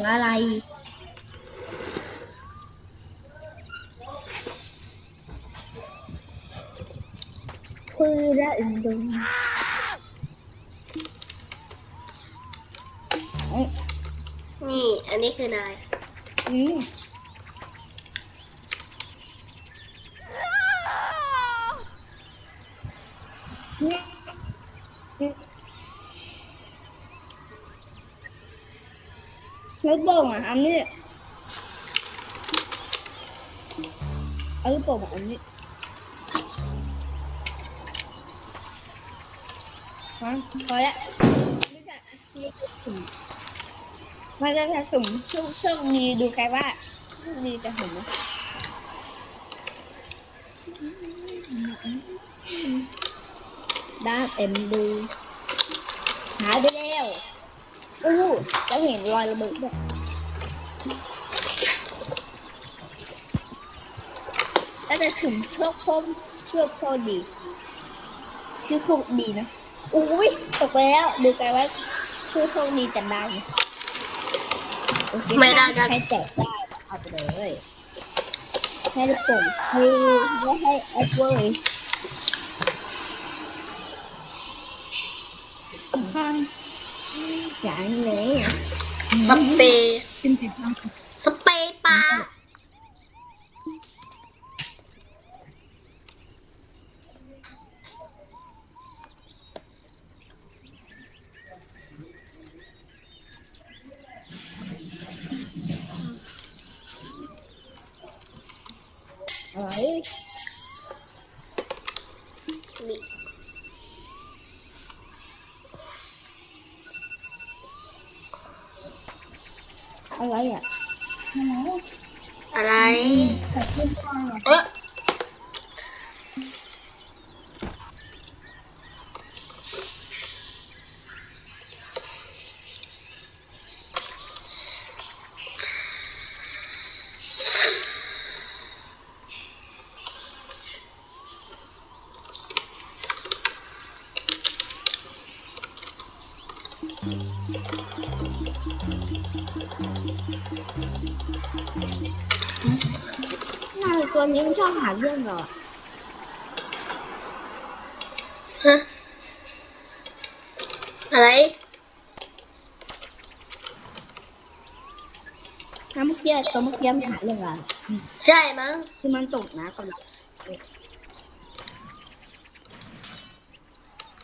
สียงอะไรคือระอึมดึงนี่ อันนี้คือนาย อืมแล้วโป่ง อันนี้เอาลูกโป่งมาอันนี้มาพอแล้วไม่จะไม่จะสุ่มมันจะจะสุ่มชคโชคดีดูใครว่าโชคดีจะเห็นไหมด้านเอ็มดูหายไปแล้วอู้จะเห็นรอยระเบิดด้วย แล้วจะสุ่มโชคโชคโชคโชคดีชื่อโชคดีนะอุ้ยตกไปแล้วดูกันว่าชื่อโชคดีจะได้ไหมโอเคไม่ได้จะให้แจกได้เอาไปเลยให้ลูกโป่งซีและให้แอปเปิลอย่างนี้อะสเปรย์เป็นสีฟ้าสเปรย์ปลา อะไร นี่ อะไรอะ อะไร ใส่ขึ้นมาอะ เออ นายตัวนี้มันชอบหาเรื่องเราอะฮะ อะไร น้ำเมื่อกี้ตัวเมื่อกี้มันหาเรื่องเราใช่มั้ง คือมันตกน้ำก่อน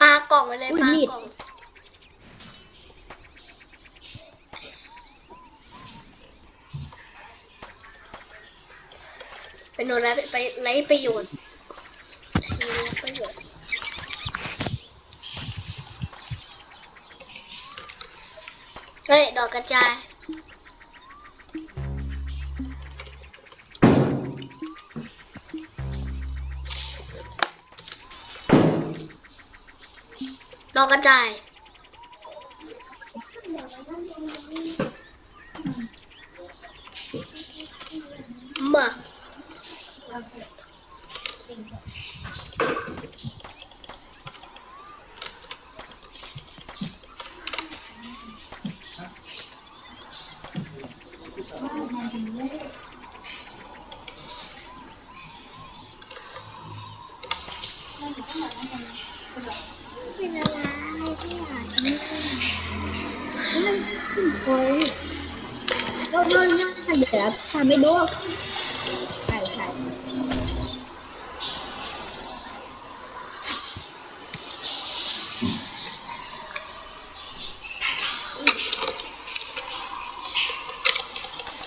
ปลากล่องไปเลยอุ๊ยปลามีดกล่อง เป็นโนไรไปไรประโยชน์ประโยชน์เฮ้ย ดอกกระจายดอกกระจาย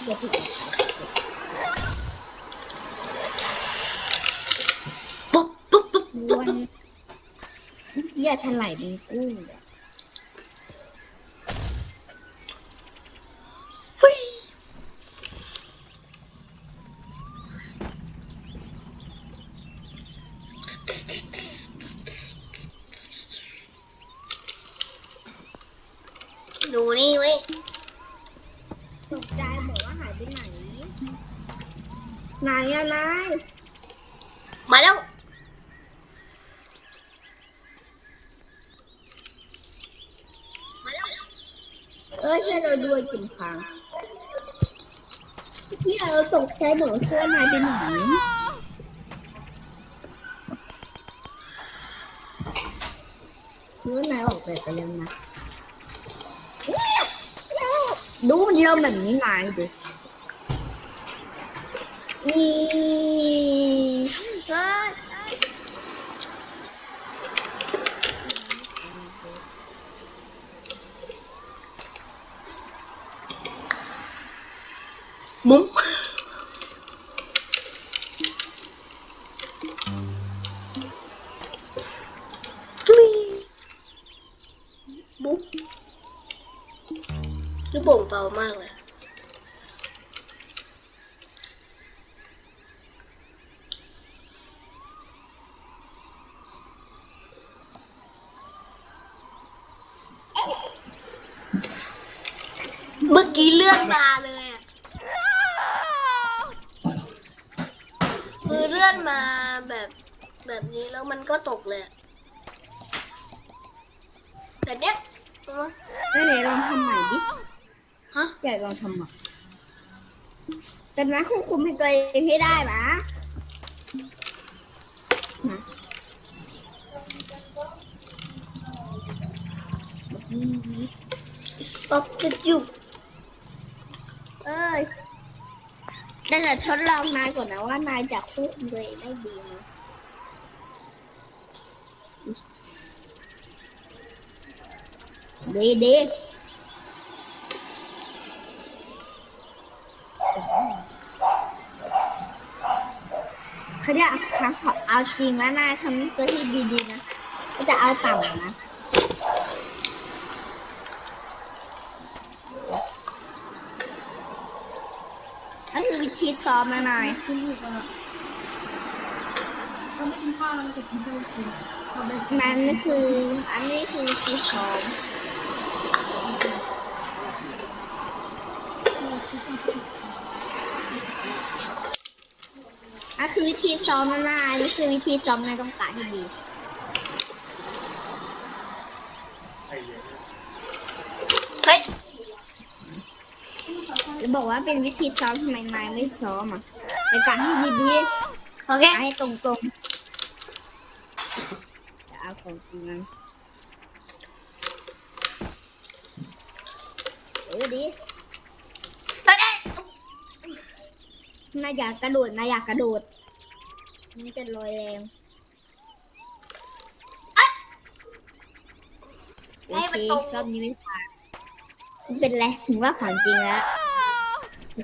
ปุ๊บปุ๊บปุ๊บม้ปุ๊บวนปุ๊บอย่าถลายเป็นกุ้งเลย เฮ้ยดูนี่เว้ย ตกใจบอกว่าหายไปไหน ไหนอะนาย มาแล้ว เออใช่เราด้วยจิมค้างเอที่เราตกใจหมดว่าเสื้อนายเป็นหมีเสื้อนายออกไปไปแล้วนะ ดูมันเริ่มแบบนี้นายดูนี่เฮ้ย บุ้มจุ๊ยบุ๊บลูกโป่งเบามากเลย เมื่อกี้เลื่อนมาเลยอะคื อเลื่อนมาแบบแบบนี้แล้วมันก็ตกเลยอะแต่เนี้ยเอามานั่นไหนลองทำใหม่ดิฮะอยากลองทำใหม่แต่นะควบคุมให้ตัวเองให้ได้นะนะซอฟจะจุบ เอ้ย แต่จะทดลองนายก่อนนะว่านายจะควบคุมตัวเองได้ดีไหมดีดีเขาจะเอเอาจริงแล้วนายทำตัวที่ดีๆนะก็จะเอาต่ำนะ นั่นคือวิธีซ้อมนะนายขึ้นอยู่กับเราไม่กินข้าวเราจะกินข้าวกินเราไม่นั่นคืออันนี้คือวิธีซ้อมอันคือวิธีซ้อมนะนายอันนี้คือวิธีซ้อมนายต้องการที่ดี เฮ้ย จะบอก ว่าเป็นวิธีซ้อมทำไมนายไม่ซ้อมอะในการที่ดีโอเคๆให้ตรงๆจะเอาของจริงมันเออดีโอเคนายอยากกระโดดนายอยากกระโดดนี่จะลอยแรงให้มันตรงรอบนี้ไม่ผ่านไม่เป็นไรถึงว่าของจริงแล้ว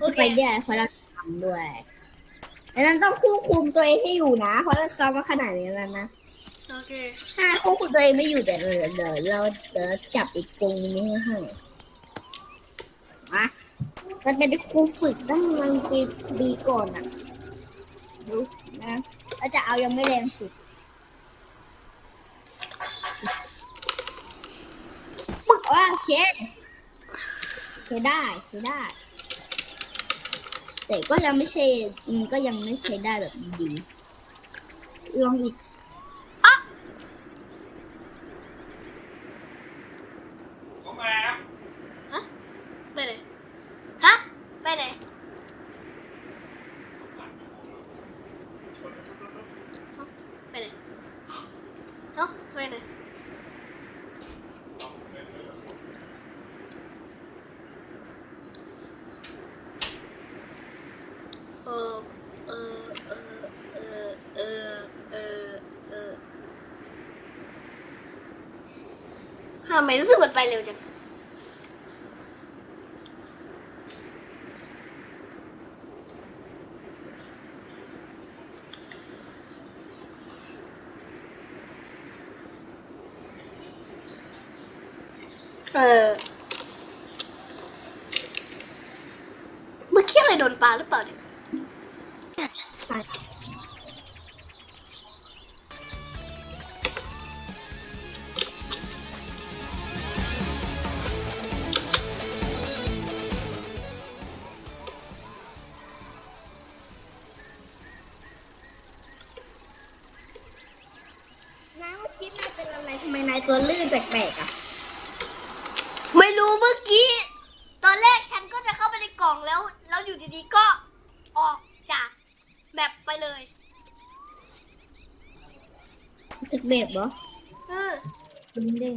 โอเค ไปเรื่อยเพราะเราทำด้วยดังนั้นต้องควบคุมตัวเองให้อยู่นะ เพราะเราซ้อมมาขนาดนี้แล้วนะ โอเค ถ้าควบคุมตัวเองไม่อยู่เดี๋ยวเดี๋ยวเดี๋ยวเราเดี๋ยวจับอีกกรงนี้ให้มามันเป็นครูฝึกตั้งมันปีปีก่อนอะดูนะแล้วจะเอายังไม่แรงสุดว่าเชฟใช้ได้ใช้ได้ แต่ก็ยังไม่ใช่มันก็ยังไม่ใช้ได้แบบดีลองอีก 每次我掰溜着。 ตัวลื่นแปลกๆอะ ไม่รู้เมื่อกี้ ตอนแรกฉันก็จะเข้าไปในกล่องแล้ว แล้วอยู่ดีๆก็ออกจากแมปไปเลยจากแบบเหรอเออเป็นเด้ง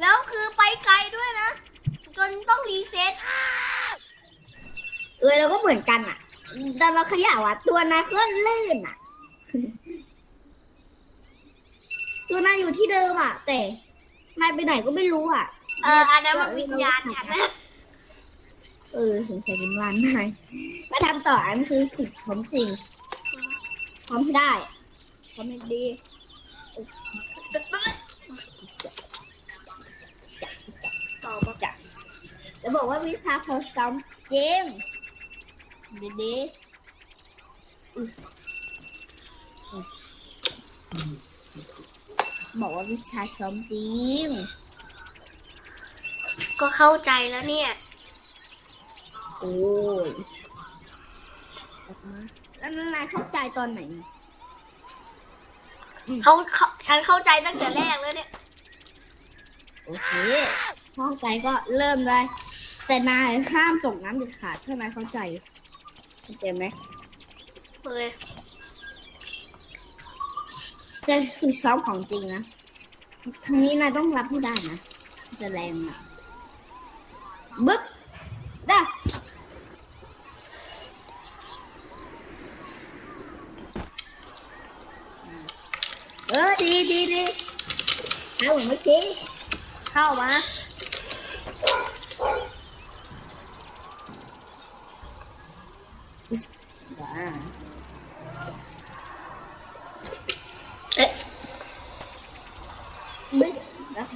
แล้วคือไปไกลด้วยนะ จนต้องรีเซ็ตเออเราก็เหมือนกันอะแต่เราขยับอะ ตัวนายก็ลื่นอะ ตัวนายอยู่ที่เดิมอะ แต่นายไปไหนก็ไม่รู้อะ เอออันนั้นมันวิญญาณฉันนะเออสงสัยเป็นวันนายมาทำต่ออันนคือฝึกซ้อมจริงซ้อมให้ได้ซ้อมให้ดีต่อมาจักจะบอกว่าวิชาพอซ้อมจริงดีดีๆอุ๊ย บอกว่าวิชาซ้อมจริง ก็เข้าใจแล้วเนี่ย โอ้ยออกมาแล้วนายเข้าใจตอนไหน เขาเขาฉันเข้าใจตั้งแต่แรกแล้วเนี่ย โอเคเข้าใจก็เริ่มเลย แต่นายห้ามตกน้ำเด็ดขาดถ้านายเข้าใจเข้าใจไหม เลย จะคือซ้อมของจริงนะครั้งนี้นายต้องรับให้ได้นะจะแรงอะบึ๊บได้เออดีดีดีเอาเหมือนเมื่อกี้เข้ามาว้า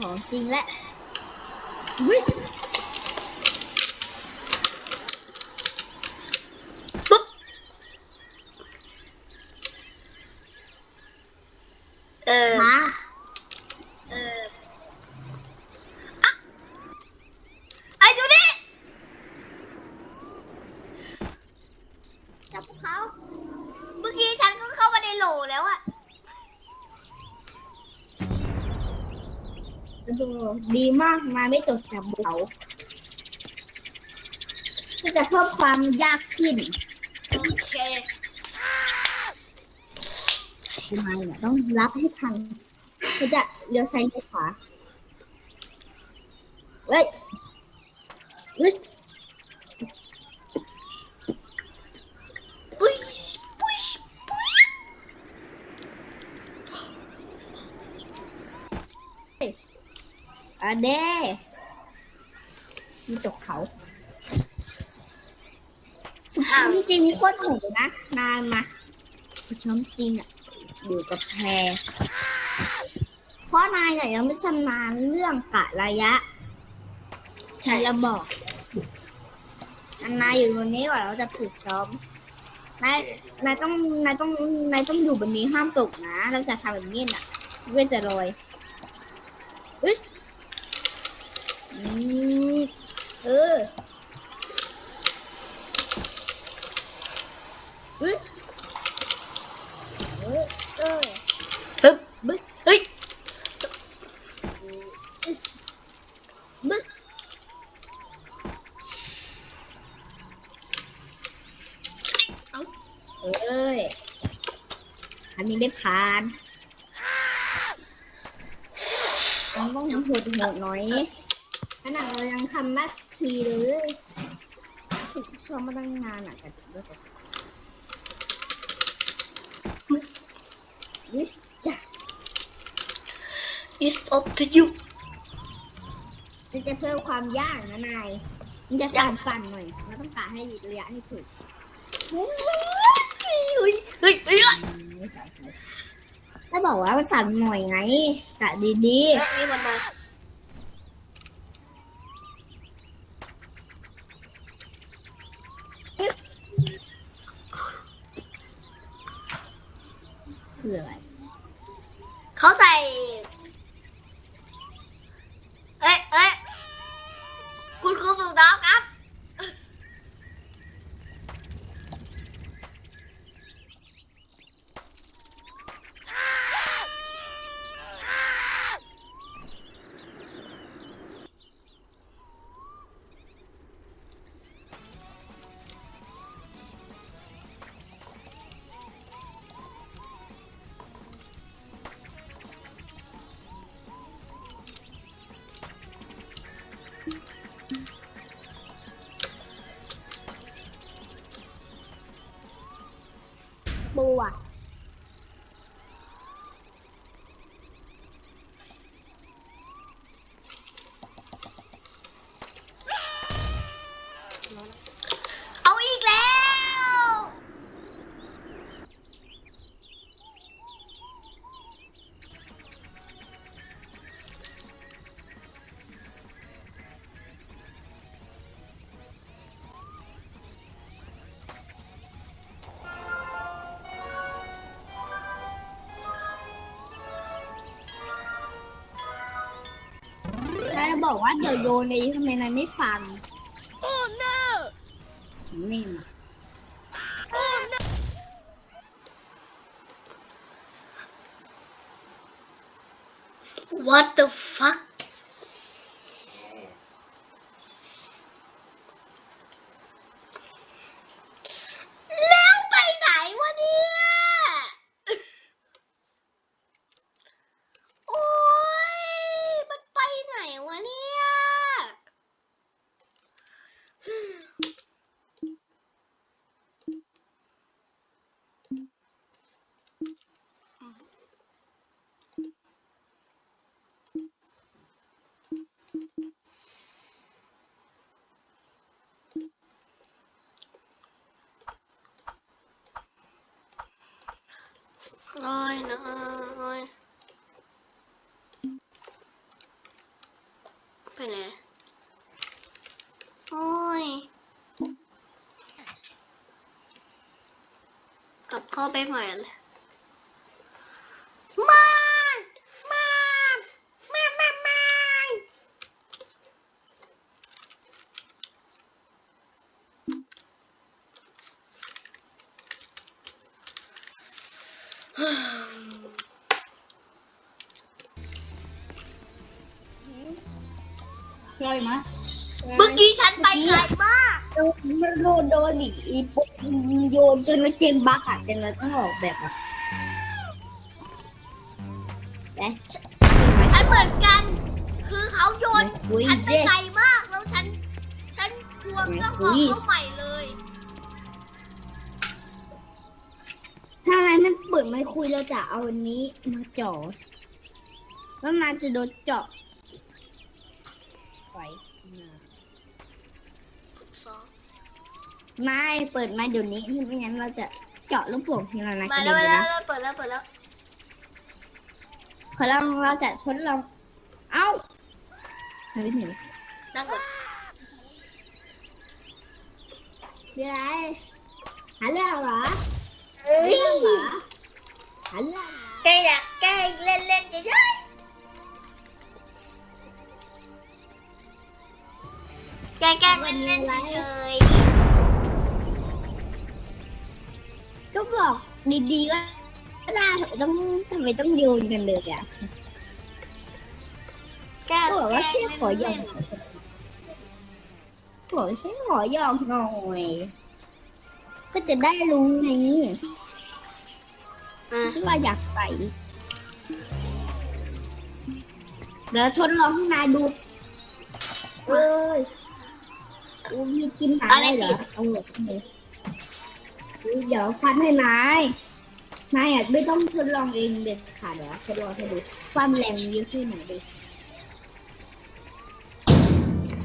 ของจริงและวิช ปุ๊บ เออ มา เอออะไอ้ดูนี่ จับพวกเขา เมื่อกี้ฉันก็เข้ามาในโหลแล้วอะ ดูดี มากมาไม่ตกจับเขาก็จะเพิ่มความยากขึ้นโอเคทำไมเนี่ยต้องรับให้ทันเขาจะเลี้ยวซ้ายเลี้ยวขวาเฮ้ยวิชปุ้ยปุ้ยปุ้ย อะเด้มีตกเขาฝึกซ้อมจริงโคตรโหดนะ นานมาฝึกซ้อมจริงอะอยู่กับแพรเพราะนายเนี่ยยังไม่ชำนาญเรื่องกะระยะใช่เราบอกอันนายอยู่บนนี้ก่อนเราจะฝึกซ้อมนายนายต้องนายต้องนายต้องอยู่บนนี้ห้ามตกนะเราจะทำแบบนี้น่ะเว้นแต่ลอยอึ๊สอืม เอออึ๊สเออเออปึ๊บบึ๊สเฮ้ยอึ๊บเอ้าเอ้ยอันนี้ได้ผ่านต้องโหดโหดหน่อย ขนาดเรายังทำหน้าทีเลยฝึกซ้อมมาตั้งนานอะแต่ถึงได้แต่วิชจ้ะ it's up to you มันจะเพิ่มความยากนะนายมันจะสั่นสั่นๆหน่อยเราต้องกะให้ระยะให้ถูกเฮ้ยเฮ้ยเฮ้ยเฮ้ยถ้าบอกว่ามันสั่นหน่อยไงกะดีมีคนมา คืออะไร 不玩 บอกว่าเดี๋ยวโยนในทำไมนายไม่ฟัง Oh no! นี่มา What the fuck แล้วไปไหนวะเนี่ย โอ้ย มันไปไหนวะเนี่ย โอ้ยนะโอ้ยไปไหนโอ้ย กลับเข้าไปใหม่เลยมามามามามาย่อยมเมื่อกี้ฉันไปไกลมาก โดนมันโดนโดนอีกอีปุ๊บ โยนจนมันเจมบักอะจนเราต้องออกแบบอะแต่ฉันเหมือนกัน คือเขาโยนคุยฉันไปเด้ไกลมากแล้วฉัน ฉันทวงเครื่องบอกเข้าใหม่เลย ถ้านายไม่เปิดไม่คุยเราจะเอาอันนี้มาจ่อแล้วนายจะโดนเจาะไปมาฝึกซ้อม นายเปิดมาเดี๋ยวนี้ไม่งั้นเราจะเจาะลูกโป่งที่เรานายกมาระแล้เด็วนมาเลยแล้วนะเราเปิดแล้วเปิดแล้วพอเราเราจะทดลองเอ้าทำไม่ถึงนั่งก่อนมีอะไรหาเรื่องเหรอเอ้หายเรื่องเหรอหาเรื่องเหรอแกอยากแกล้งเล่นเล่นๆเฉยๆแกแกล้งเล่นเล่นๆเฉย ก็บอกดีๆว่าได้ต้องทำไมต้องโยนกันเลยอะๆแกล้งก็บอกแกว่าล้งแค่ขอหยอเล่กนบอกแค่ขอหยอกหน่อย ก็จะได้รู้ไงๆอะที่ว่าอยากใส่เดี๋ยวทดลองให้นายดูเอ้ยอูมีกินหมาได้เหรอ เอาหมดเลยเดี๋ยวฟันให้นายนายอะไม่ต้องทดลองเองเด็ดขาดเดี๋ยวทดลองให้ดูความแรงเยอะแค่ไหนดู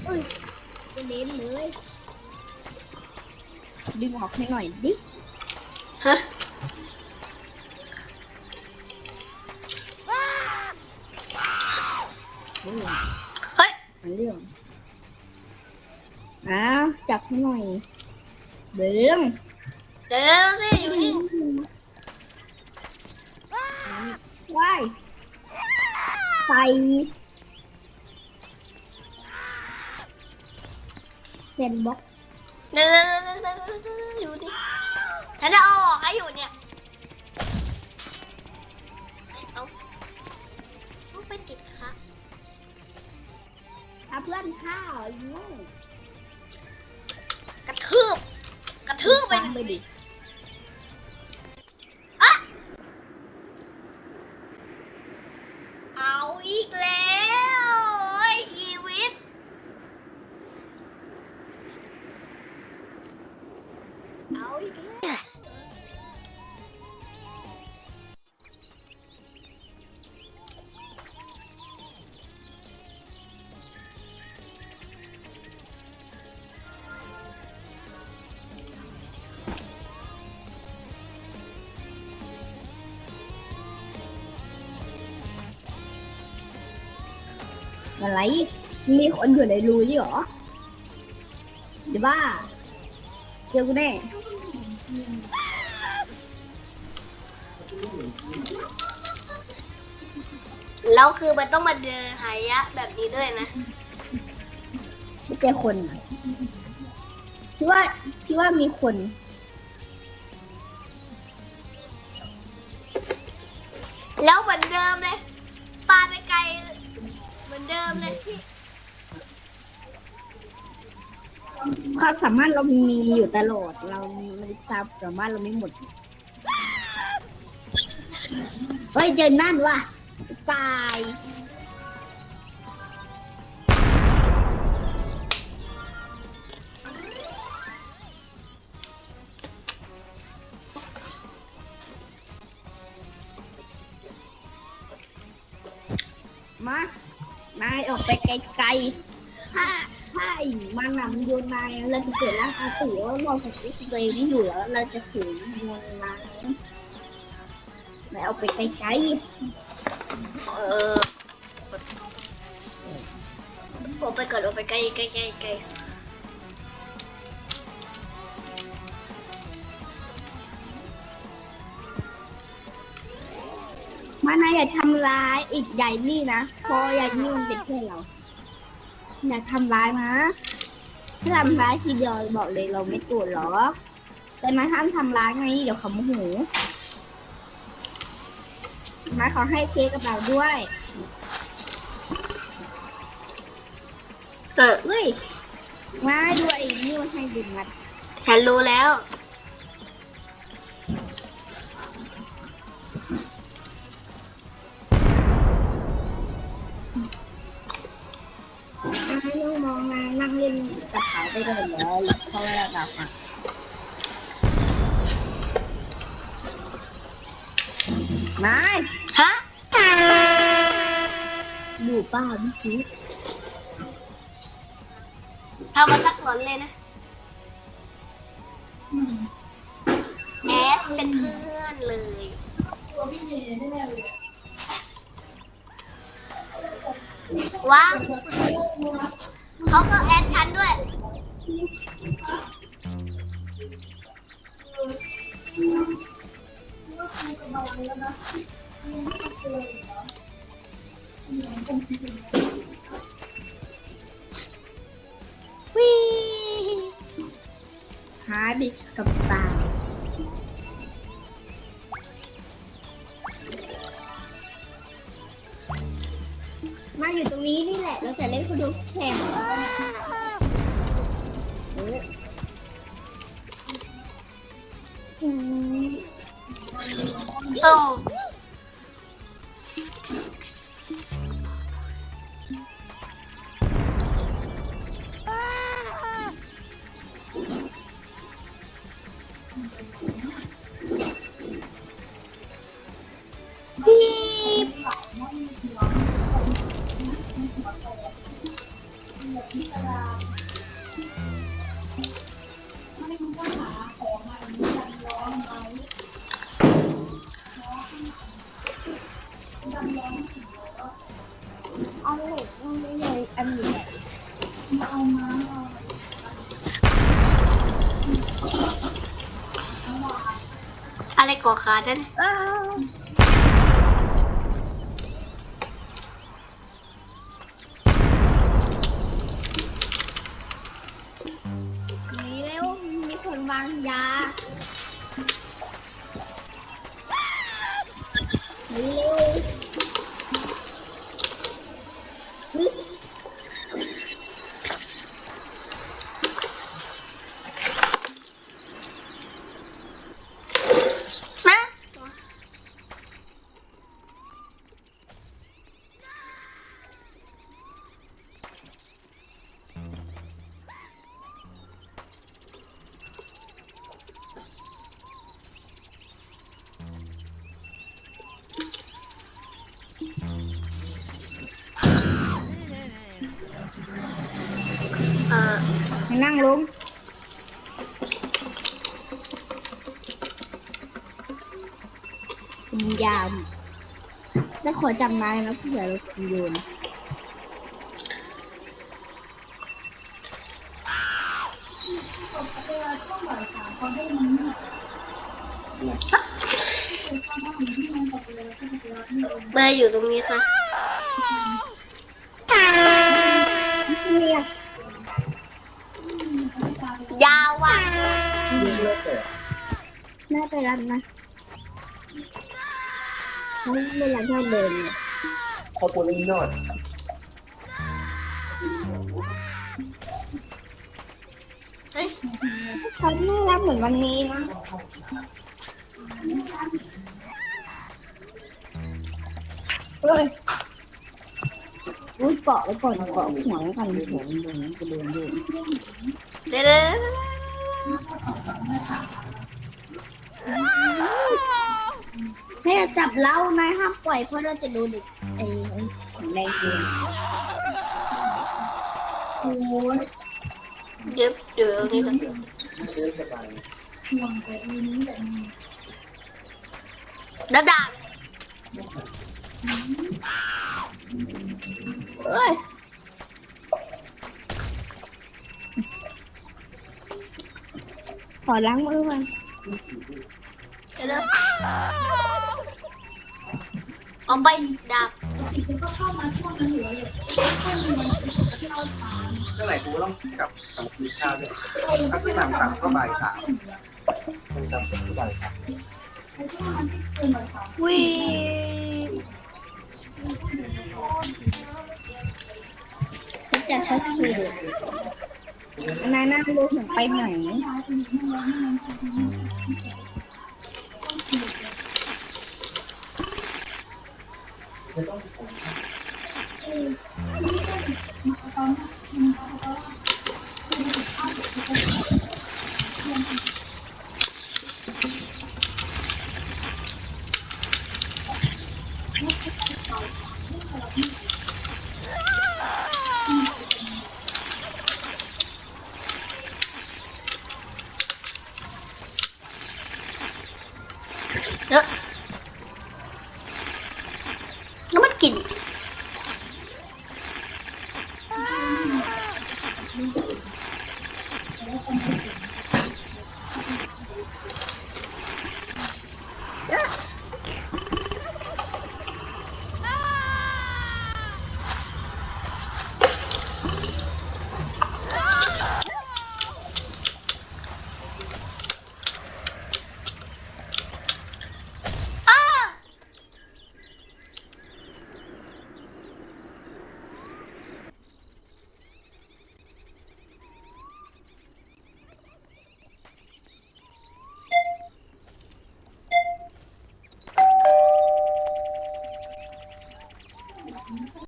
เอ้ยกระเด็นเลย ดึงออกให้หน่อยดิฮะเรื่องเฮ้ยเรื่องอ้าวจับให้หน่อยเรื่องเดี๋ยวสิอยู่นี่ว้ายใส่เซนบ็อกเดี๋ยวๆๆๆๆอยู่นี่ฉันจะเอาออกให้อยู่เนี่ยเอาเอาไปติดค่ะถ้าเพื่อนข้าวอยู่กระทืบกระทืบไปหนึ่ง ไปดิ อะไร มีคนอยู่ในรูนี่หรอเดี๋ยวบ้าเจอกูแน่แล้วคือมันต้องมาเดินหายะแบบนี้ด้วยนะไม่เจอคนอะคิดว่าคิดว่ามีคนแล้วเหมือนเดิมเลยปาไปไกลเหมื อนเดิมเลยพี่ความสามารถเรามีอยู่ตลอด เรามันความสามารถเราไม่หมด เฮ้ยเจอนั่นว่ะตายมา นายออกไปไกลๆ ถ้าถ้าไอ้มันนำโยนนายเราจะเกิดร่างอาตีว่าเราของตัวเองไม่อยู่แล้วเราจะถือโยนนายนายเอาไปไกลๆ เออโอกไปก่อนโอกไปไกลไกลไกลไกลๆมานายอย่าท ร้ายอีกใหญ่นี่นะเพราะใหญ่นี่มันเป็นเพื่อนเรา อย่าทำร้ายนะถ้าทำร้ายทีเดียวบอกเลยเราไม่โกรธหรอกแต่นายห้ามทำร้ายไงเดี๋ยวเขาโมโหนายขอให้เค้กกับเราด้วยเออเฮ้ยมาด้วยนี่มันให้ดึงมาฉันรู้แล้ว อยู่ป้าพี่คิดทำมาสักหลอนเลยนะ หาดิกับตามาอยู่ตรงนี้นี่แหละ เราจะเล่นคูดูแข่ง เอาเหล็กมาเลยอันนี้เอามาอะไรก่อขาฉันอ้า นั่งลง ยาม แล้วขอจำนายนะเผื่อเราโยนเวลาช่วงบ่ายสามเขาได้ ครอบครัวนี้นอดเฮ้ยเขาไม่รับเหมือนวันนี้นะเฮ้ยอุ้ยเกาะไว้ก่อนเกาะหัวไว้ก่อนหัวมันโดนมันจะโดนด้วยเดี๋ยวเดี๋ยวเดี๋ยวแม่จับเล้านะห้ามปล่อยเพราะเราจะโดนเด็ก สีแดงเกินโอ้ยเดี๋ยวเดี๋ยวนี่ก่อนเดินสบายห่วงแต่อีนี้แต่อีแล้วดาบเอ้ยขอล้างมือยวเดี๋ยวเอาไปดาบอีกก็เข้ามาช่วงนั้นอยู่เลยเข้ามามเมื่อไหร่กูต้องกลับกับกินข้าวด้วยถ้าพี่หนังต่ำก็บ่ายสามต่ำก็บ่ายสามไอ้ช่วงนั้นที่เป็นบ่ายสามวิที่จะชัดสูดนายนั่งดูถึงไปไหน